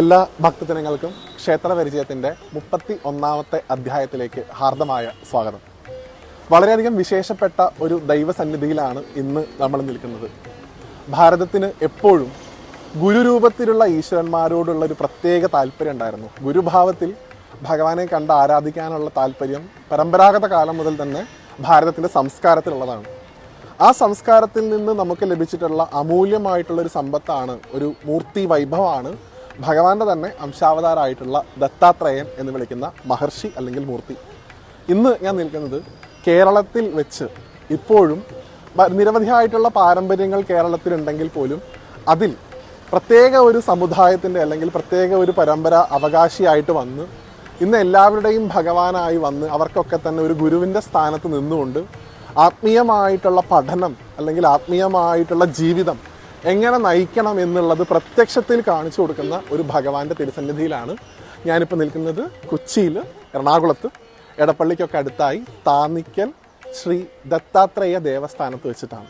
എല്ലാ ഭക്തജനങ്ങൾക്കും ക്ഷേത്ര പരിചയത്തിന്റെ മുപ്പത്തി ഒന്നാമത്തെ അധ്യായത്തിലേക്ക് ഹാർദമായ സ്വാഗതം. വളരെയധികം വിശേഷപ്പെട്ട ഒരു ദൈവസന്നിധിയിലാണ് ഇന്ന് നമ്മൾ നിൽക്കുന്നത്. ഭാരതത്തിന് എപ്പോഴും ഗുരുരൂപത്തിലുള്ള ഈശ്വരന്മാരോടുള്ള ഒരു പ്രത്യേക താല്പര്യം ഉണ്ടായിരുന്നു. ഗുരുഭാവത്തിൽ ഭഗവാനെ കണ്ട് ആരാധിക്കാനുള്ള താല്പര്യം പരമ്പരാഗത കാലം മുതൽ തന്നെ ഭാരതത്തിന്റെ സംസ്കാരത്തിലുള്ളതാണ്. ആ സംസ്കാരത്തിൽ നിന്ന് നമുക്ക് ലഭിച്ചിട്ടുള്ള അമൂല്യമായിട്ടുള്ള ഒരു സമ്പത്താണ് ഒരു മൂർത്തി വൈഭവമാണ് ഭഗവാന്റെ തന്നെ അംശാവതാരമായിട്ടുള്ള ദത്താത്രേയൻ എന്ന് വിളിക്കുന്ന മഹർഷി അല്ലെങ്കിൽ മൂർത്തി. ഇന്ന് ഞാൻ നിൽക്കുന്നത് കേരളത്തിൽ വെച്ച് ഇപ്പോഴും നിരവധിയായിട്ടുള്ള പാരമ്പര്യങ്ങൾ കേരളത്തിലുണ്ടെങ്കിൽ പോലും അതിൽ പ്രത്യേക ഒരു സമുദായത്തിന്റെ അല്ലെങ്കിൽ പ്രത്യേക ഒരു പരമ്പര അവകാശിയായിട്ട് വന്ന് ഇന്ന് എല്ലാവരുടെയും ഭഗവാനായി വന്ന് അവർക്കൊക്കെ തന്നെ ഒരു ഗുരുവിന്റെ സ്ഥാനത്ത് നിന്നുകൊണ്ട് ആത്മീയമായിട്ടുള്ള പഠനം അല്ലെങ്കിൽ ആത്മീയമായിട്ടുള്ള ജീവിതം എങ്ങനെ നയിക്കണം എന്നുള്ളത് പ്രത്യക്ഷത്തിൽ കാണിച്ചു കൊടുക്കുന്ന ഒരു ഭഗവാന്റെ തിരുസന്നിധിയിലാണ് ഞാനിപ്പോൾ നിൽക്കുന്നത്. കൊച്ചിയിൽ എറണാകുളത്ത് എടപ്പള്ളിക്കൊക്കെ അടുത്തായി താന്നിക്കൽ ശ്രീ ദത്താത്രേയ ദേവസ്ഥാനത്ത് വെച്ചിട്ടാണ്.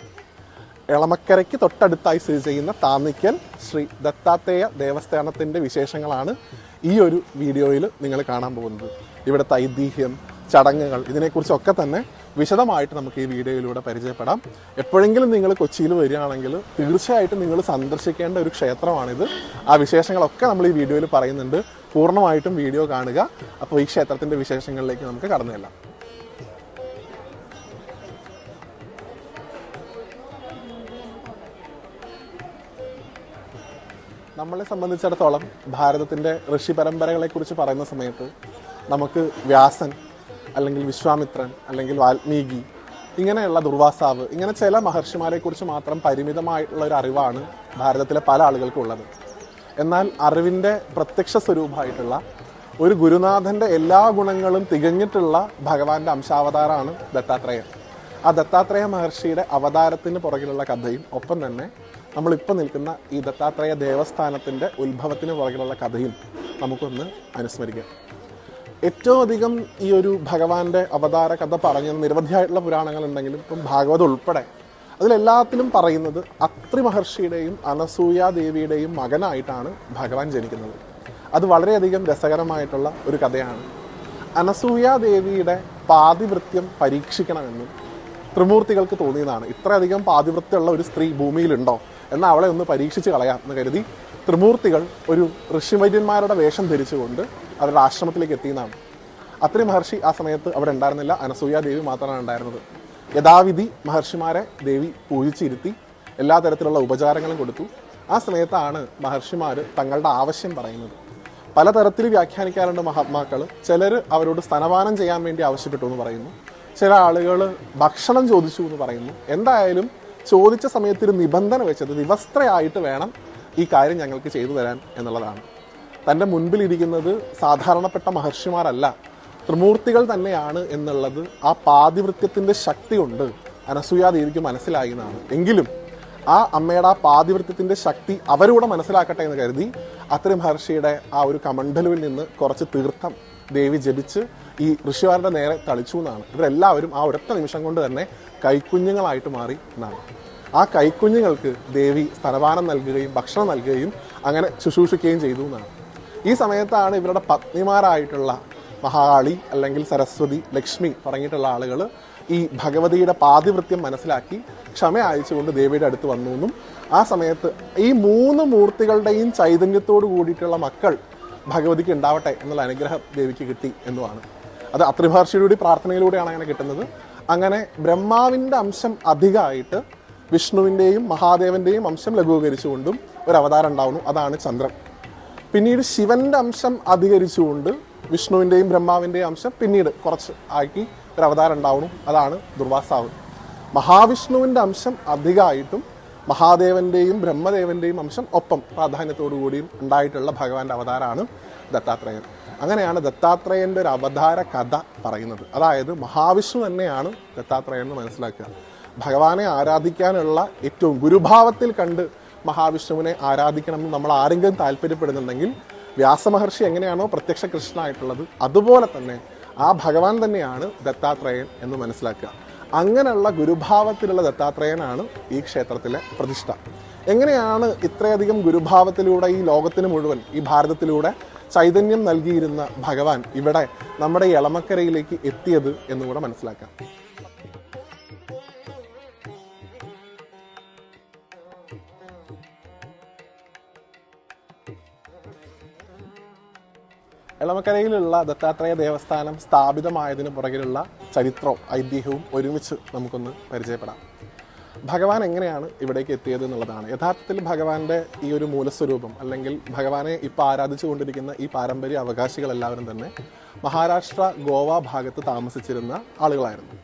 എളമക്കരയ്ക്ക് തൊട്ടടുത്തായി സ്ഥിതി ചെയ്യുന്ന താന്നിക്കൽ ശ്രീ ദത്താത്രേയ ദേവസ്ഥാനത്തിന്റെ വിശേഷങ്ങളാണ് ഈ ഒരു വീഡിയോയിൽ നിങ്ങൾ കാണാൻ പോകുന്നത്. ഇവിടുത്തെ ഐതിഹ്യം ചടങ്ങുകൾ. ഇതിനെക്കുറിച്ചൊക്കെ തന്നെ വിശദമായിട്ട് നമുക്ക് ഈ വീഡിയോയിലൂടെ പരിചയപ്പെടാം. എപ്പോഴെങ്കിലും നിങ്ങൾ കൊച്ചിയിൽ വരികയാണെങ്കിൽ തീർച്ചയായിട്ടും നിങ്ങൾ സന്ദർശിക്കേണ്ട ഒരു ക്ഷേത്രമാണിത്. ആ വിശേഷങ്ങളൊക്കെ നമ്മൾ ഈ വീഡിയോയിൽ പറയുന്നുണ്ട്. പൂർണമായിട്ടും വീഡിയോ കാണുക. അപ്പോൾ ഈ ക്ഷേത്രത്തിന്റെ വിശേഷങ്ങളിലേക്ക് നമുക്ക് കടന്നു നമ്മളെ സംബന്ധിച്ചിടത്തോളം ഭാരതത്തിന്റെ ഋഷി പരമ്പരകളെക്കുറിച്ച് പറയുന്ന സമയത്ത് നമുക്ക് വ്യാസൻ അല്ലെങ്കിൽ വിശ്വാമിത്രൻ അല്ലെങ്കിൽ വാൽമീകി ഇങ്ങനെയുള്ള ദുർവാസാവ് ഇങ്ങനെ ചില മഹർഷിമാരെക്കുറിച്ച് മാത്രം പരിമിതമായിട്ടുള്ള ഒരു അറിവാണ് ഭാരതത്തിലെ പല ആളുകൾക്കും ഉള്ളത് എന്നാൽ അറിവിന്റെ പ്രത്യക്ഷ സ്വരൂപമായിട്ടുള്ള ഒരു ഗുരുനാഥന്റെ എല്ലാ ഗുണങ്ങളും തികഞ്ഞിട്ടുള്ള ഭഗവാന്റെ അംശാവതാരമാണ് ദത്താത്രേയൻ. ആ ദത്താത്രേയ മഹർഷിയുടെ അവതാരത്തിന് പുറകിലുള്ള കഥയും ഒപ്പം തന്നെ നമ്മളിപ്പോൾ നിൽക്കുന്ന ഈ ദത്താത്രേയ ദേവസ്ഥാനത്തിന്റെ ഉത്ഭവത്തിന് പുറകിലുള്ള കഥയും നമുക്കൊന്ന് അനുസ്മരിക്കാം. ഏറ്റവും അധികം ഈ ഒരു ഭഗവാന്റെ അവതാര കഥ പറഞ്ഞ നിരവധിയായിട്ടുള്ള പുരാണങ്ങൾ ഉണ്ടെങ്കിലും ഇപ്പം ഭാഗവതം ഉൾപ്പെടെ. അതിലെല്ലാത്തിലും പറയുന്നത് അത്രി മഹർഷിയുടെയും അനസൂയ ദേവിയുടെയും മകനായിട്ടാണ് ഭഗവാൻ ജനിക്കുന്നത്. അത് വളരെയധികം രസകരമായിട്ടുള്ള ഒരു കഥയാണ്. അനസൂയ ദേവിയുടെ പാതിവൃത്യം പരീക്ഷിക്കണമെന്നും ത്രിമൂർത്തികൾക്ക് തോന്നിയതാണ്. ഇത്രയധികം പാതിവൃത്യമുള്ള ഒരു സ്ത്രീ ഭൂമിയിലുണ്ടോ എന്നാൽ അവളെ ഒന്ന് പരീക്ഷിച്ച് കളയാം എന്ന് കരുതി ത്രിമൂർത്തികൾ ഒരു ഋഷിവൈദ്യന്മാരുടെ വേഷം ധരിച്ചുകൊണ്ട് അവരുടെ ആശ്രമത്തിലേക്ക് എത്തിയെന്നാണ്. അത്രയും മഹർഷി ആ സമയത്ത് അവിടെ ഉണ്ടായിരുന്നില്ല. അനസൂയ ദേവി മാത്രമാണ് ഉണ്ടായിരുന്നത്. യഥാവിധി മഹർഷിമാരെ ദേവി പൂജിച്ചിരുത്തി എല്ലാ തരത്തിലുള്ള ഉപചാരങ്ങളും കൊടുത്തു. ആ സമയത്താണ് മഹർഷിമാർ തങ്ങളുടെ ആവശ്യം പറയുന്നത്. പലതരത്തിൽ വ്യാഖ്യാനിക്കാറുണ്ട് മഹാത്മാക്കൾ ചിലർ അവരോട് സ്തനപാനം ചെയ്യാൻ വേണ്ടി ആവശ്യപ്പെട്ടു എന്ന് പറയുന്നു. ചില ആളുകൾ ഭക്ഷണം ചോദിച്ചു എന്ന് പറയുന്നു. എന്തായാലും ചോദിച്ച സമയത്ത് ഒരു നിബന്ധന വെച്ചത് വിവസ്ത്രയായിട്ട് വേണം ഈ കാര്യം ഞങ്ങൾക്ക് ചെയ്തു തരാൻ എന്നുള്ളതാണ്. തന്റെ മുൻപിലിരിക്കുന്നത് സാധാരണപ്പെട്ട മഹർഷിമാരല്ല. ത്രിമൂർത്തികൾ തന്നെയാണ് എന്നുള്ളത് ആ പാതിവൃത്യത്തിന്റെ ശക്തി കൊണ്ട് അനസൂയാദേവിക്ക് മനസ്സിലായി എന്നാണ്. എങ്കിലും ആ അമ്മയുടെ ആ പാതിവൃത്യത്തിന്റെ ശക്തി അവരൂടെ മനസ്സിലാക്കട്ടെ എന്ന് കരുതി അത്രയും മഹർഷിയുടെ ആ ഒരു കമണ്ഡലുവിൽ നിന്ന് കുറച്ച് തീർത്ഥം ദേവി ജപിച്ച് ഈ ഋഷിമാരുടെ നേരെ തളിച്ചു എന്നാണ്. ഇവരെല്ലാവരും ആ ഒരൊറ്റ നിമിഷം കൊണ്ട് തന്നെ കൈക്കുഞ്ഞുങ്ങളായിട്ട് മാറി എന്നാണ്. ആ കൈക്കുഞ്ഞുങ്ങൾക്ക് ദേവി സ്തനപാനം നൽകുകയും ഭക്ഷണം നൽകുകയും അങ്ങനെ ശുശ്രൂഷിക്കുകയും ചെയ്തു എന്നാണ്. ഈ സമയത്താണ് ഇവരുടെ പത്നിമാരായിട്ടുള്ള മഹാകാളി അല്ലെങ്കിൽ സരസ്വതി ലക്ഷ്മി തുടങ്ങിയിട്ടുള്ള ആളുകൾ ഈ ഭഗവതിയുടെ പാതിവൃത്യം മനസ്സിലാക്കി ക്ഷമ അയച്ചുകൊണ്ട് ദേവിയുടെ അടുത്ത് വന്നു എന്നും ആ സമയത്ത് ഈ മൂന്ന് മൂർത്തികളുടെയും ചൈതന്യത്തോട് കൂടിയിട്ടുള്ള മക്കൾ ഭഗവതിക്ക് ഉണ്ടാവട്ടെ എന്നുള്ള അനുഗ്രഹം ദേവിക്ക് കിട്ടി എന്നുമാണ്. അത് അത്രിമഹർഷിയുടെ പ്രാർത്ഥനയിലൂടെയാണ് അങ്ങനെ കിട്ടുന്നത്. അങ്ങനെ ബ്രഹ്മാവിന്റെ അംശം അധികമായിട്ട് വിഷ്ണുവിന്റെയും മഹാദേവന്റെയും അംശം ലഘൂകരിച്ചുകൊണ്ടും ഒരു അവതാരം ഉണ്ടാവുന്നു. അതാണ് ചന്ദ്രൻ. പിന്നീട് ശിവന്റെ അംശം അധികരിച്ചുകൊണ്ട് വിഷ്ണുവിന്റെയും ബ്രഹ്മാവിന്റെയും അംശം പിന്നീട് കുറച്ച് ആക്കി ഒരു അവതാരം ഉണ്ടാവണം അതാണ് ദുർവാസാവ് മഹാവിഷ്ണുവിന്റെ അംശം അധികമായിട്ടും മഹാദേവന്റെയും ബ്രഹ്മദേവന്റെയും അംശം ഒപ്പം പ്രാധാന്യത്തോടു കൂടിയും ഉണ്ടായിട്ടുള്ള ഭഗവാന്റെ അവതാരമാണ് ദത്താത്രേയൻ. അങ്ങനെയാണ് ദത്താത്രേയന്റെ ഒരു അവതാര കഥ പറയുന്നത്. അതായത് മഹാവിഷ്ണു തന്നെയാണ് ദത്താത്രേയൻ എന്ന് മനസ്സിലാക്കുക. ഭഗവാനെ ആരാധിക്കാനുള്ള ഏറ്റവും ഗുരുഭാവത്തിൽ കണ്ട് മഹാവിഷ്ണുവിനെ ആരാധിക്കണമെന്ന് നമ്മൾ ആരെങ്കിലും താല്പര്യപ്പെടുന്നുണ്ടെങ്കിൽ വ്യാസമഹർഷി എങ്ങനെയാണോ പ്രത്യക്ഷ കൃഷ്ണനായിട്ടുള്ളത് അതുപോലെ തന്നെ ആ ഭഗവാൻ തന്നെയാണ് ദത്താത്രേയൻ എന്ന് മനസ്സിലാക്കുക. അങ്ങനെയുള്ള ഗുരുഭാവത്തിലുള്ള ദത്താത്രേയനാണ് ഈ ക്ഷേത്രത്തിലെ പ്രതിഷ്ഠ. എങ്ങനെയാണ് ഇത്രയധികം ഗുരുഭാവത്തിലൂടെ ഈ ലോകത്തിന് മുഴുവൻ ഈ ഭാരതത്തിലൂടെ ചൈതന്യം നൽകിയിരുന്ന ഭഗവാൻ ഇവിടെ നമ്മുടെ ഇളമക്കരയിലേക്ക് എത്തിയത് എന്നുകൂടെ മനസ്സിലാക്കാം. എളമക്കരയിലുള്ള ദത്താത്രേയ ദേവസ്ഥാനം സ്ഥാപിതമായതിനു പുറകിലുള്ള ചരിത്രവും ഐതിഹ്യവും ഒരുമിച്ച് നമുക്കൊന്ന് പരിചയപ്പെടാം. ഭഗവാൻ എങ്ങനെയാണ് ഇവിടേക്ക് എത്തിയത് എന്നുള്ളതാണ്. യഥാർത്ഥത്തിൽ ഭഗവാന്റെ ഈ ഒരു മൂലസ്വരൂപം അല്ലെങ്കിൽ ഭഗവാനെ ഇപ്പോൾ ആരാധിച്ചു കൊണ്ടിരിക്കുന്ന ഈ പാരമ്പര്യ അവകാശികൾ എല്ലാവരും തന്നെ മഹാരാഷ്ട്ര ഗോവ ഭാഗത്ത് താമസിച്ചിരുന്ന ആളുകളായിരുന്നു.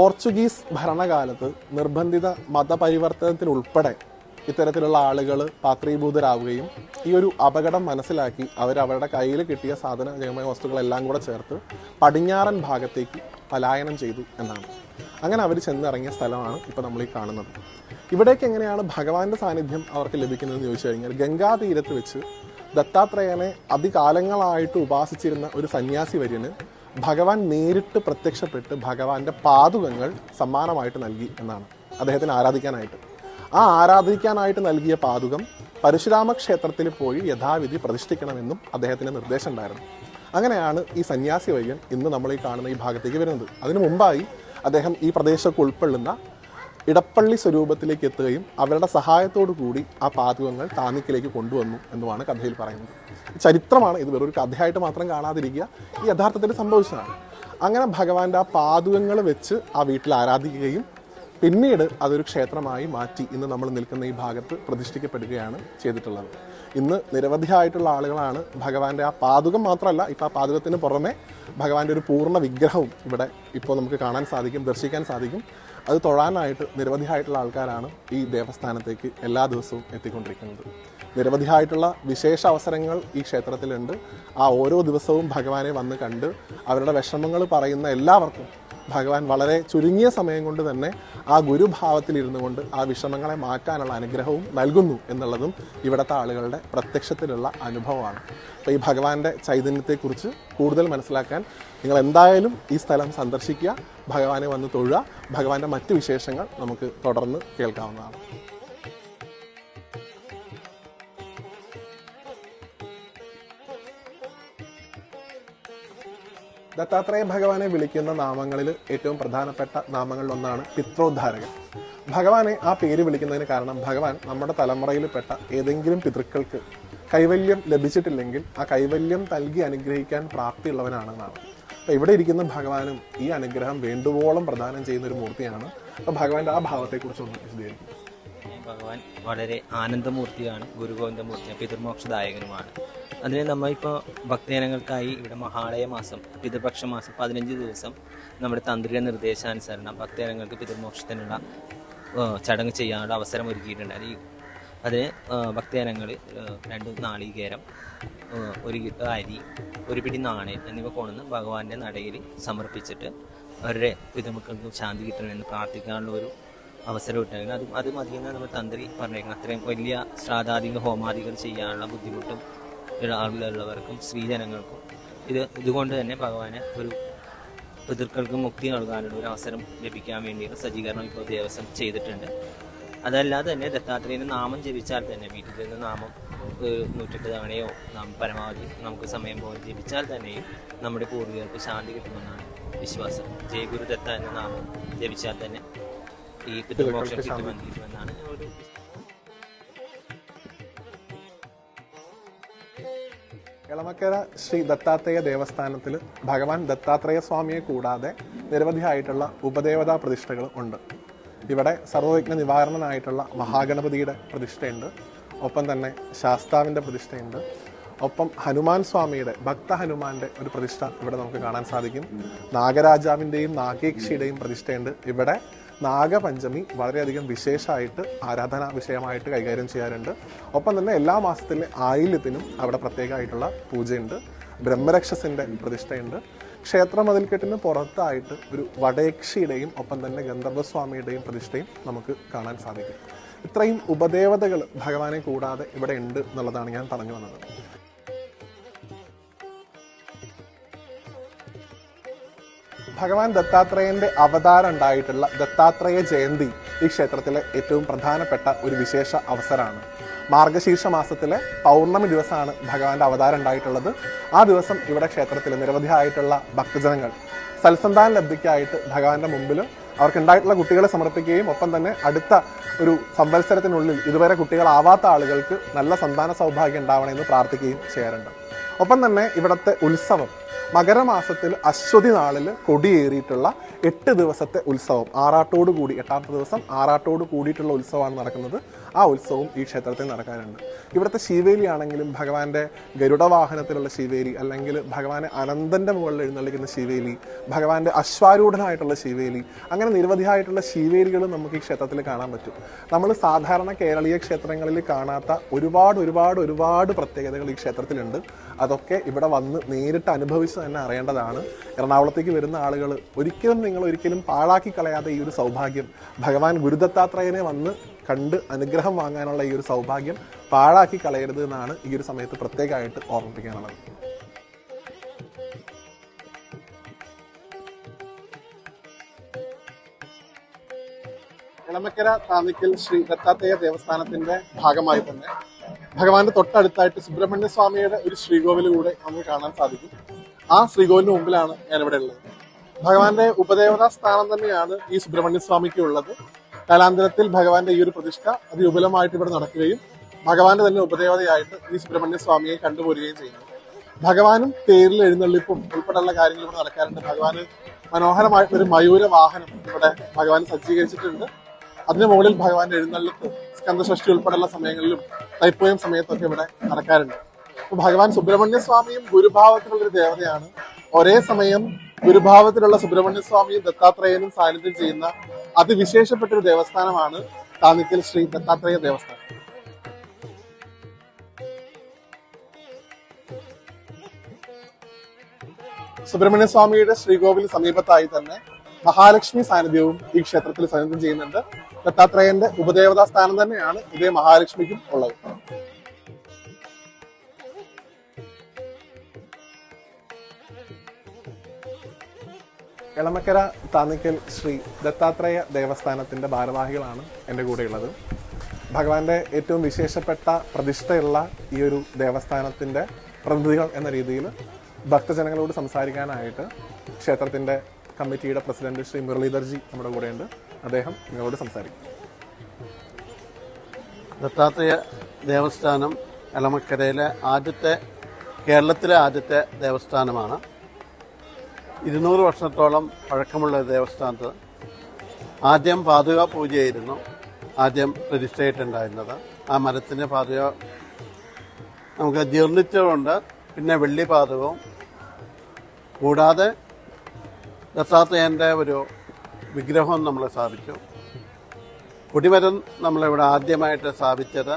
പോർച്ചുഗീസ് ഭരണകാലത്ത് നിർബന്ധിത മതപരിവർത്തനത്തിനുൾപ്പെടെ ഇത്തരത്തിലുള്ള ആളുകൾ പാത്രീഭൂതരാവുകയും ഈ ഒരു അപകടം മനസ്സിലാക്കി അവർ അവരുടെ കയ്യിൽ കിട്ടിയ സാധന സാധനജനമായ വസ്തുക്കളെല്ലാം കൂടെ ചേർത്ത് പടിഞ്ഞാറൻ ഭാഗത്തേക്ക് പലായനം ചെയ്തു എന്നാണ്. അങ്ങനെ അവർ ചെന്നിറങ്ങിയ സ്ഥലമാണ് ഇപ്പോൾ നമ്മൾ ഈ കാണുന്നത്. ഇവിടേക്ക് എങ്ങനെയാണ് ഭഗവാന്റെ സാന്നിധ്യം അവർക്ക് ലഭിക്കുന്നതെന്ന് ചോദിച്ചു കഴിഞ്ഞാൽ ഗംഗാതീരത്ത് വെച്ച് ദത്താത്രേയനെ അതികാലങ്ങളായിട്ട് ഉപാസിച്ചിരുന്ന ഒരു സന്യാസി വര്യന് ഭഗവാൻ നേരിട്ട് പ്രത്യക്ഷപ്പെട്ട് ഭഗവാന്റെ പാതുകങ്ങൾ സമ്മാനമായിട്ട് നൽകി എന്നാണ് അദ്ദേഹത്തിന് ആരാധിക്കാനായിട്ട്. ആ ആരാധിക്കാനായിട്ട് നൽകിയ പാതുകം പരശുരാമ ക്ഷേത്രത്തിൽ പോയി യഥാവിധി പ്രതിഷ്ഠിക്കണമെന്നും അദ്ദേഹത്തിന് നിർദ്ദേശം ഉണ്ടായിരുന്നു അങ്ങനെയാണ് ഈ സന്യാസി വൈകൻ ഇന്ന് നമ്മൾ ഈ കാണുന്ന ഈ ഭാഗത്തേക്ക് വരുന്നത്. അതിനു മുമ്പായി അദ്ദേഹം ഈ പ്രദേശത്ത് ഉൾക്കൊള്ളുന്ന ഇടപ്പള്ളി സ്വരൂപത്തിലേക്ക് എത്തുകയും അവരുടെ സഹായത്തോടു കൂടി ആ പാതകങ്ങൾ താന്നിക്കിലേക്ക് കൊണ്ടുവന്നു എന്നുമാണ് കഥയിൽ പറയുന്നത്. ചരിത്രമാണ് ഇത്. വെറൊരു കഥയായിട്ട് മാത്രം കാണാതിരിക്കുക ഈ യഥാർത്ഥത്തിൽ സംഭവിച്ചതാണ്. അങ്ങനെ ഭഗവാന്റെ ആ പാതുകങ്ങൾ വെച്ച് ആ വീട്ടിൽ ആരാധിക്കുകയും പിന്നീട് അതൊരു ക്ഷേത്രമായി മാറ്റി ഇന്ന് നമ്മൾ നിൽക്കുന്ന ഈ ഭാഗത്ത് പ്രതിഷ്ഠിക്കപ്പെടുകയാണ് ചെയ്തിട്ടുള്ളത്. ഇന്ന് നിരവധിയായിട്ടുള്ള ആളുകളാണ് ഭഗവാന്റെ ആ പാതുകം മാത്രമല്ല ഇപ്പോൾ ആ പാതുകത്തിന് പുറമെ ഭഗവാന്റെ ഒരു പൂർണ വിഗ്രഹവും ഇവിടെ ഇപ്പോൾ നമുക്ക് കാണാൻ സാധിക്കും ദർശിക്കാൻ സാധിക്കും. അത് തൊഴാനായിട്ട് നിരവധിയായിട്ടുള്ള ആൾക്കാരാണ് ഈ ദേവസ്ഥാനത്തേക്ക് എല്ലാ ദിവസവും എത്തിക്കൊണ്ടിരിക്കുന്നത്. നിരവധിയായിട്ടുള്ള വിശേഷ അവസരങ്ങൾ ഈ ക്ഷേത്രത്തിലുണ്ട്. ആ ഓരോ ദിവസവും ഭഗവാനെ വന്ന് കണ്ട് അവരുടെ വിഷമങ്ങൾ പറയുന്ന എല്ലാവർക്കും ഭഗവാൻ വളരെ ചുരുങ്ങിയ സമയം കൊണ്ട് തന്നെ ആ ഗുരുഭാവത്തിൽ ഇരുന്നു കൊണ്ട് ആ വിഷമങ്ങളെ മാറ്റാനുള്ള അനുഗ്രഹവും നൽകുന്നു എന്നുള്ളതും ഇവിടുത്തെ ആളുകളുടെ പ്രത്യക്ഷത്തിലുള്ള അനുഭവമാണ്. അപ്പോൾ ഈ ഭഗവാന്റെ ചൈതന്യത്തെക്കുറിച്ച് കൂടുതൽ മനസ്സിലാക്കാൻ നിങ്ങൾ എന്തായാലും ഈ സ്ഥലം സന്ദർശിക്കുക ഭഗവാനെ വന്ന് തൊഴുക ഭഗവാന്റെ മറ്റ് വിശേഷങ്ങൾ നമുക്ക് തുടർന്ന് കേൾക്കാവുന്നതാണ്. ദത്താത്രേയ ഭഗവാനെ വിളിക്കുന്ന നാമങ്ങളിൽ ഏറ്റവും പ്രധാനപ്പെട്ട നാമങ്ങളിൽ ഒന്നാണ് പിത്രോദ്ധാരകൻ. ഭഗവാനെ ആ പേര് വിളിക്കുന്നതിന് കാരണം ഭഗവാൻ നമ്മുടെ തലമുറയിൽപ്പെട്ട ഏതെങ്കിലും പിതൃക്കൾക്ക് കൈവല്യം ലഭിച്ചിട്ടില്ലെങ്കിൽ ആ കൈവല്യം നൽകി അനുഗ്രഹിക്കാൻ പ്രാപ്തിയുള്ളവനാണെന്നാണ്. അപ്പൊ ഇവിടെ ഇരിക്കുന്ന ഭഗവാനും ഈ അനുഗ്രഹം വേണ്ടുവോളം പ്രദാനം ചെയ്യുന്ന ഒരു മൂർത്തിയാണ്. അപ്പൊ ഭഗവാന്റെ ആ ഭാവത്തെക്കുറിച്ച് ഒന്ന് വിശദീകരിക്കും. ഭഗവാൻ വളരെ ആനന്ദമൂർത്തിയാണ് ഗുരുഗോവിന്ദമൂർത്തിയാണ് പിതൃമോക്ഷദായകനുമാണ്. അതിന് നമ്മളിപ്പോൾ ഭക്തജനങ്ങൾക്കായി ഇവിടെ മഹാളയ മാസം പിതൃപക്ഷ മാസം പതിനഞ്ച് ദിവസം നമ്മുടെ തന്ത്രിയുടെ നിർദ്ദേശാനുസരണം ഭക്തജനങ്ങൾക്ക് പിതൃമോക്ഷത്തിനുള്ള ചടങ്ങ് ചെയ്യാനുള്ള അവസരം ഒരുക്കിയിട്ടുണ്ട്. അത് അതിന് ഭക്തജനങ്ങൾ രണ്ട് നാളികേരം ഒരു അരി ഒരു പിടി നാണയം എന്നിവ കൊണ്ടുവന്ന് ഭഗവാന്റെ നടയിൽ സമർപ്പിച്ചിട്ട് അവരുടെ പിതൃമക്കൾക്ക് ശാന്തി കിട്ടണമെന്ന് പ്രാർത്ഥിക്കാനുള്ള ഒരു അവസരം ഇട്ടായിരുന്നു അത് അത് മതിയെന്ന് നമ്മൾ തന്ത്രി പറഞ്ഞിരിക്കുന്നത് അത്രയും വലിയ ശ്രാദ്ധാധിക ഹോമാദികൾ ചെയ്യാനുള്ള ബുദ്ധിമുട്ടും ഉള്ളവർക്കും സ്ത്രീജനങ്ങൾക്കും. ഇത് ഇതുകൊണ്ട് തന്നെ ഭഗവാന് ഒരു പിതൃക്കൾക്ക് മുക്തി നൽകാനുള്ള ഒരു അവസരം ലഭിക്കാൻ വേണ്ടിയുള്ള സജ്ജീകരണം ഇപ്പോൾ ദേവസ്വം ചെയ്തിട്ടുണ്ട്. അതല്ലാതെ തന്നെ ദത്താത്രേയന് നാമം ജപിച്ചാൽ തന്നെ വീട്ടിൽ നിന്ന് നാമം നൂറ്റെട്ട് തവണയോ നാം പരമാവധി നമുക്ക് സമയം പോലെ ജപിച്ചാൽ തന്നെയും നമ്മുടെ പൂർവികർക്ക് ശാന്തി കിട്ടുമെന്നാണ് വിശ്വാസം. ജയഗുരു ദത്ത എന്ന നാമം ജപിച്ചാൽ തന്നെ ഈ പിതൃമോക്ഷം കിട്ടുമെന്നാണ് ഒരു എളമക്കര ശ്രീ ദത്താത്രേയ ദേവസ്ഥാനത്തിൽ ഭഗവാൻ ദത്താത്രേയ സ്വാമിയെ കൂടാതെ നിരവധിയായിട്ടുള്ള ഉപദേവതാ പ്രതിഷ്ഠകൾ ഉണ്ട്. ഇവിടെ സർവവിഘ്ന നിവാരണനായിട്ടുള്ള മഹാഗണപതിയുടെ പ്രതിഷ്ഠയുണ്ട്. ഒപ്പം തന്നെ ശാസ്താവിന്റെ പ്രതിഷ്ഠയുണ്ട്. ഒപ്പം ഹനുമാൻ സ്വാമിയുടെ ഭക്ത ഹനുമാന്റെ ഒരു പ്രതിഷ്ഠ ഇവിടെ നമുക്ക് കാണാൻ സാധിക്കും. നാഗരാജാവിന്റെയും നാഗേക്ഷിയുടെയും പ്രതിഷ്ഠയുണ്ട് ഇവിടെ. നാഗപഞ്ചമി വളരെയധികം വിശേഷമായിട്ട് ആരാധനാ വിഷയമായിട്ട് കൈകാര്യം ചെയ്യാറുണ്ട്. ഒപ്പം തന്നെ എല്ലാ മാസത്തിലെ ആയില്യത്തിനും അവിടെ പ്രത്യേകമായിട്ടുള്ള പൂജയുണ്ട്. ബ്രഹ്മരക്ഷസിന്റെ പ്രതിഷ്ഠയുണ്ട്. ക്ഷേത്ര മതിൽക്കെട്ടിന് പുറത്തായിട്ട് ഒരു വടയക്ഷിയുടെയും ഒപ്പം തന്നെ ഗന്ധർവസ്വാമിയുടെയും പ്രതിഷ്ഠയും നമുക്ക് കാണാൻ സാധിക്കും. ഇത്രയും ഉപദേവതകൾ ഭഗവാനെ കൂടാതെ ഇവിടെ ഉണ്ട് എന്നുള്ളതാണ് ഞാൻ പറഞ്ഞു വന്നത്. ഭഗവാൻ ദത്താത്രേയന്റെ അവതാരം ഉണ്ടായിട്ടുള്ള ദത്താത്രേയ ജയന്തി ഈ ക്ഷേത്രത്തിലെ ഏറ്റവും പ്രധാനപ്പെട്ട ഒരു വിശേഷ അവസരമാണ്. മാർഗശീർഷ മാസത്തിലെ പൗർണമി ദിവസമാണ് ഭഗവാന്റെ അവതാരം ഉണ്ടായിട്ടുള്ളത്. ആ ദിവസം ഇവിടെ ക്ഷേത്രത്തിൽ നിരവധിയായിട്ടുള്ള ഭക്തജനങ്ങൾ സൽസന്താന ലബ്ധിക്കായിട്ട് ഭഗവാന്റെ മുമ്പിൽ അവർക്കുണ്ടായിട്ടുള്ള കുട്ടികളെ സമർപ്പിക്കുകയും ഒപ്പം തന്നെ അടുത്ത ഒരു സംവത്സരത്തിനുള്ളിൽ ഇതുവരെ കുട്ടികളാവാത്ത ആളുകൾക്ക് നല്ല സന്താന സൗഭാഗ്യം ഉണ്ടാവണമെന്ന് പ്രാർത്ഥിക്കുകയും ചെയ്യാറുണ്ട്. ഒപ്പം തന്നെ ഇവിടുത്തെ ഉത്സവം മകരമാസത്തിൽ അശ്വതി നാളിൽ കൊടിയേറിയിട്ടുള്ള എട്ട് ദിവസത്തെ ഉത്സവം. ആറാട്ടോട് കൂടി എട്ടാമത്തെ ദിവസം ആറാട്ടോട് കൂടിയിട്ടുള്ള ഉത്സവമാണ് നടക്കുന്നത്. ആ ഉത്സവം ഈ ക്ഷേത്രത്തിൽ നടക്കാറുണ്ട്. ഇവിടുത്തെ ശിവേലി ആണെങ്കിലും ഭഗവാന്റെ ഗരുഡ വാഹനത്തിലുള്ള ശിവേലി അല്ലെങ്കിൽ ഭഗവാനെ അനന്തന്റെ മുകളിൽ എഴുന്നള്ളിക്കുന്ന ശിവേലി ഭഗവാന്റെ അശ്വാരൂഢനായിട്ടുള്ള ശിവേലി അങ്ങനെ നിരവധിയായിട്ടുള്ള ശിവേലികൾ നമുക്ക് ഈ ക്ഷേത്രത്തിൽ കാണാൻ പറ്റും. നമ്മൾ സാധാരണ കേരളീയ ക്ഷേത്രങ്ങളിൽ കാണാത്ത ഒരുപാട് ഒരുപാട് ഒരുപാട് പ്രത്യേകതകൾ ഈ ക്ഷേത്രത്തിലുണ്ട്. അതൊക്കെ ഇവിടെ വന്ന് നേരിട്ട് അനുഭവിച്ച് തന്നെ അറിയേണ്ടതാണ്. എറണാകുളത്തേക്ക് വരുന്ന ആളുകൾ ഒരിക്കലും നിങ്ങൾ ഒരിക്കലും പാഴാക്കി കളയാതെ ഈ ഒരു സൗഭാഗ്യം ഭഗവാൻ ഗുരുദത്താത്രേയനെ വന്ന് കണ്ട് അനുഗ്രഹം വാങ്ങാനുള്ള ഈ ഒരു സൗഭാഗ്യം പാഴാക്കി കളയരുത് എന്നാണ് ഈ ഒരു സമയത്ത് പ്രത്യേകമായിട്ട് ഓർമ്മിപ്പിക്കാനുള്ളത്. ഇളമക്കര താമിക്കൽ ശ്രീ ദത്താത്രേയ ദേവസ്ഥാനത്തിന്റെ ഭാഗമായി തന്നെ ഭഗവാന്റെ തൊട്ടടുത്തായിട്ട് സുബ്രഹ്മണ്യ സ്വാമിയുടെ ഒരു ശ്രീകോവിൽ കൂടെ നമുക്ക് കാണാൻ സാധിക്കും. ആ ശ്രീകോവിലിന് മുമ്പിലാണ് ഞാനിവിടെ ഉള്ളത്. ഭഗവാന്റെ ഉപദേവതാ സ്ഥാനം തന്നെയാണ് ഈ സുബ്രഹ്മണ്യ സ്വാമിക്ക് ഉള്ളത് കാലാന്തരത്തിൽ ഭഗവാന്റെ ഈ ഒരു പ്രതിഷ്ഠ അതിവിപുലമായിട്ട് ഇവിടെ നടക്കുകയും ഭഗവാന്റെ തന്നെ ഉപദേവതയായിട്ട് ഈ സുബ്രഹ്മണ്യ സ്വാമിയെ കണ്ടുപോരുകയും ചെയ്യുന്നു. ഭഗവാനും തേരിൽ എഴുന്നള്ളിപ്പും ഉൾപ്പെടെയുള്ള കാര്യങ്ങൾ ഇവിടെ നടക്കാറുണ്ട്. ഭഗവാന് മനോഹരമായിട്ടൊരു മയൂര വാഹനം ഇവിടെ ഭഗവാൻ സജ്ജീകരിച്ചിട്ടുണ്ട്. അതിന് മുകളിൽ ഭഗവാന്റെ എഴുന്നള്ളിപ്പ് സ്കന്ധഷ്ടി ഉൾപ്പെടെയുള്ള സമയങ്ങളിലും തൈപ്പൂയം സമയത്തൊക്കെ ഇവിടെ നടക്കാറുണ്ട്. അപ്പൊ ഭഗവാൻ സുബ്രഹ്മണ്യ സ്വാമിയും ഗുരുഭാവത്തിലുള്ള ഒരു ദേവതയാണ്. ഒരേ സമയം ഗുരുഭാവത്തിലുള്ള സുബ്രഹ്മണ്യ സ്വാമിയും ദത്താത്രേയനും സാന്നിധ്യം ചെയ്യുന്ന അതിവിശേഷപ്പെട്ട ഒരു ദേവസ്ഥാനമാണ് താന്നിക്കൽ ശ്രീ ദത്താത്രേയ ദേവസ്ഥാനം. സുബ്രഹ്മണ്യ സ്വാമിയുടെ ശ്രീകോവിൽ സമീപത്തായി തന്നെ മഹാലക്ഷ്മി സാന്നിധ്യവും ഈ ക്ഷേത്രത്തിൽ സാന്നിധ്യം ചെയ്യുന്നുണ്ട്. ദത്താത്രേയന്റെ ഉപദേവതാ സ്ഥാനം തന്നെയാണ് ഇതേ മഹാലക്ഷ്മിക്കും ഉള്ളത്. എളമക്കര താന്നിക്കൽ ശ്രീ ദത്താത്രേയ ദേവസ്ഥാനത്തിന്റെ ഭാരവാഹികളാണ് എന്റെ കൂടെയുള്ളത്. ഭഗവാന്റെ ഏറ്റവും വിശേഷപ്പെട്ട പ്രതിഷ്ഠയുള്ള ഈ ഒരു ദേവസ്ഥാനത്തിന്റെ പ്രതിനിധികൾ എന്ന രീതിയിൽ ഭക്തജനങ്ങളോട് സംസാരിക്കാനായിട്ട് ക്ഷേത്രത്തിന്റെ കമ്മിറ്റിയുടെ പ്രസിഡന്റ് ശ്രീ മുരളീധർജി നമ്മുടെ കൂടെയുണ്ട്. അദ്ദേഹം നിങ്ങളോട് സംസാരിക്കും. ദത്താത്രേയ ദേവസ്ഥാനം എളമക്കരയിലെ ആദ്യത്തെ കേരളത്തിലെ ആദ്യത്തെ ദേവസ്ഥാനമാണ്. ഇരുന്നൂറ് വർഷത്തോളം പഴക്കമുള്ള ദേവസ്ഥാനത്ത് ആദ്യം പാതുക പൂജയായിരുന്നു. ആദ്യം പ്രതിഷ്ഠയിട്ടുണ്ടായിരുന്നത് ആ മരത്തിന്റെ പാതുക നമുക്ക് ജീർണിച്ചതുകൊണ്ട് പിന്നെ വെള്ളി പാതകവും കൂടാതെ ദത്താത്രേയന്റെ ഒരു വിഗ്രഹം നമ്മൾ സ്ഥാപിച്ചു. കൊടിമരം നമ്മളിവിടെ ആദ്യമായിട്ട് സ്ഥാപിച്ചത്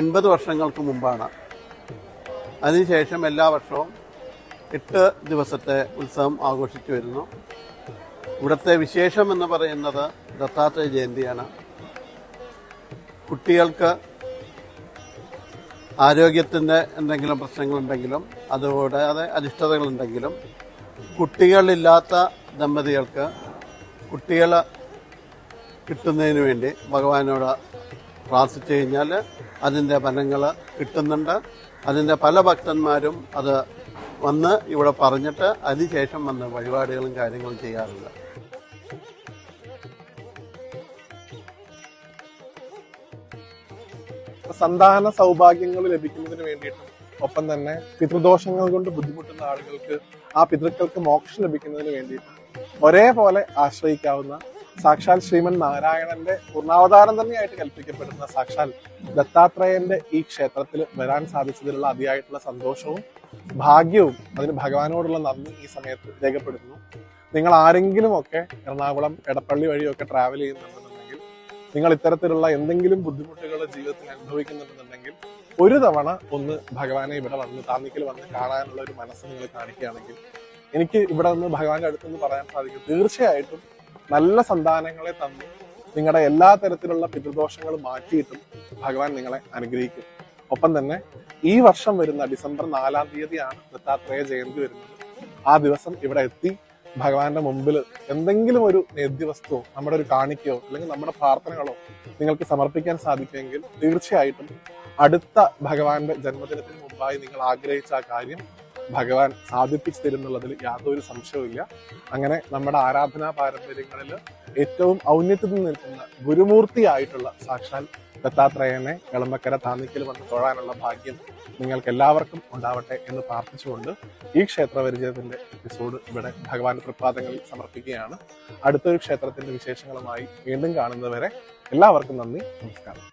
എൺപത് വർഷങ്ങൾക്ക് മുമ്പാണ്. അതിനുശേഷം എല്ലാ വർഷവും എട്ട് ദിവസത്തെ ഉത്സവം ആഘോഷിച്ചു വരുന്നു. ഇവിടുത്തെ വിശേഷം എന്ന് പറയുന്നത് ദത്താത്രേയ ജയന്തിയാണ്. കുട്ടികൾക്ക് ആരോഗ്യത്തിന്റെ എന്തെങ്കിലും പ്രശ്നങ്ങളുണ്ടെങ്കിലും അതുകൂടാതെ അധിഷ്ഠതകളുണ്ടെങ്കിലും കുട്ടികളില്ലാത്ത ദമ്പതികൾക്ക് കുട്ടികൾ കിട്ടുന്നതിന് വേണ്ടി ഭഗവാനോട് പ്രാർത്ഥിച്ചു കഴിഞ്ഞാൽ അതിന്റെ ഫലങ്ങൾ കിട്ടുന്നുണ്ട്. അതിന്റെ പല ഭക്തന്മാരും അത് വന്ന് ഇവിടെ പറഞ്ഞിട്ട് അതിനുശേഷം വന്ന് വഴിപാടുകളും കാര്യങ്ങളും ചെയ്യാറില്ല സന്താന സൗഭാഗ്യങ്ങൾ ലഭിക്കുന്നതിന് വേണ്ടിയിട്ടും ഒപ്പം തന്നെ പിതൃദോഷങ്ങൾ കൊണ്ട് ബുദ്ധിമുട്ടുന്ന ആളുകൾക്ക് ആ പിതൃക്കൾക്ക് മോക്ഷം ലഭിക്കുന്നതിന് വേണ്ടിയിട്ടും ഒരേപോലെ ആശ്രയിക്കാവുന്ന സാക്ഷാൽ ശ്രീമൻ നാരായണന്റെ പൂർണാവതാരം തന്നെയായിട്ട് കൽപ്പിക്കപ്പെടുന്ന സാക്ഷാൽ ദത്താത്രേയന്റെ ഈ ക്ഷേത്രത്തിൽ വരാൻ സാധിച്ചതിലുള്ള അതിയായിട്ടുള്ള സന്തോഷവും ഭാഗ്യവും അതിന് ഭഗവാനോടുള്ള നന്ദി ഈ സമയത്ത് രേഖപ്പെടുത്തുന്നു. നിങ്ങൾ ആരെങ്കിലും ഒക്കെ എറണാകുളം എടപ്പള്ളി വഴിയൊക്കെ ട്രാവൽ ചെയ്യുന്നുണ്ടെന്നുണ്ടെങ്കിൽ നിങ്ങൾ ഇത്തരത്തിലുള്ള എന്തെങ്കിലും ബുദ്ധിമുട്ടുകൾ ജീവിതത്തിൽ അനുഭവിക്കുന്നുണ്ടെന്നുണ്ടെങ്കിൽ ഒരു തവണ ഒന്ന് ഭഗവാനെ ഇവിടെ വന്ന് താന്നിക്കൽ വന്ന് കാണാനുള്ള ഒരു മനസ്സ് നിങ്ങൾ കാണിക്കുകയാണെങ്കിൽ എനിക്ക് ഇവിടെ നിന്ന് ഭഗവാന്റെ അടുത്തുനിന്ന് പറയാൻ സാധിക്കും. തീർച്ചയായിട്ടും നല്ല സന്താനങ്ങളെ തന്നു നിങ്ങളുടെ എല്ലാ തരത്തിലുള്ള പിതൃദോഷങ്ങളും മാറ്റിയിട്ടും ഭഗവാൻ നിങ്ങളെ അനുഗ്രഹിക്കും. ഒപ്പം തന്നെ ഈ വർഷം വരുന്ന ഡിസംബർ നാലാം തീയതിയാണ് ദത്താത്രേയ ജയന്തി വരുന്നത്. ആ ദിവസം ഇവിടെ എത്തി ഭഗവാന്റെ മുമ്പിൽ എന്തെങ്കിലും ഒരു നേദ്യവസ്തുവോ നമ്മുടെ ഒരു കാണിക്കയോ അല്ലെങ്കിൽ നമ്മുടെ പ്രാർത്ഥനകളോ നിങ്ങൾക്ക് സമർപ്പിക്കാൻ സാധിക്കുമെങ്കിൽ തീർച്ചയായിട്ടും അടുത്ത ഭഗവാന്റെ ജന്മദിനത്തിന് മുമ്പായി നിങ്ങൾ ആഗ്രഹിച്ച ആ കാര്യം ഭഗവാൻ സാധിപ്പിച്ചു തരുന്നുള്ളതിൽ യാതൊരു സംശയവുമില്ല അങ്ങനെ നമ്മുടെ ആരാധനാ പാരമ്പര്യങ്ങളിൽ ഏറ്റവും ഔന്നത്യത്തിൽ നിൽക്കുന്ന ഗുരുമൂർത്തിയായിട്ടുള്ള സാക്ഷാൽ ദത്താത്രേയനെ കളമക്കര താന്നിക്കൽ വന്ന് തൊഴാനുള്ള ഭാഗ്യം നിങ്ങൾക്ക് എല്ലാവർക്കും ഉണ്ടാവട്ടെ എന്ന് പ്രാർത്ഥിച്ചുകൊണ്ട് ഈ ക്ഷേത്ര പരിചയത്തിന്റെ എപ്പിസോഡ് ഇവിടെ ഭഗവാന്റെ തൃപ്പാദങ്ങളിൽ സമർപ്പിക്കുകയാണ്. അടുത്തൊരു ക്ഷേത്രത്തിന്റെ വിശേഷങ്ങളുമായി വീണ്ടും കാണുന്നതുവരെ എല്ലാവർക്കും നന്ദി നമസ്കാരം.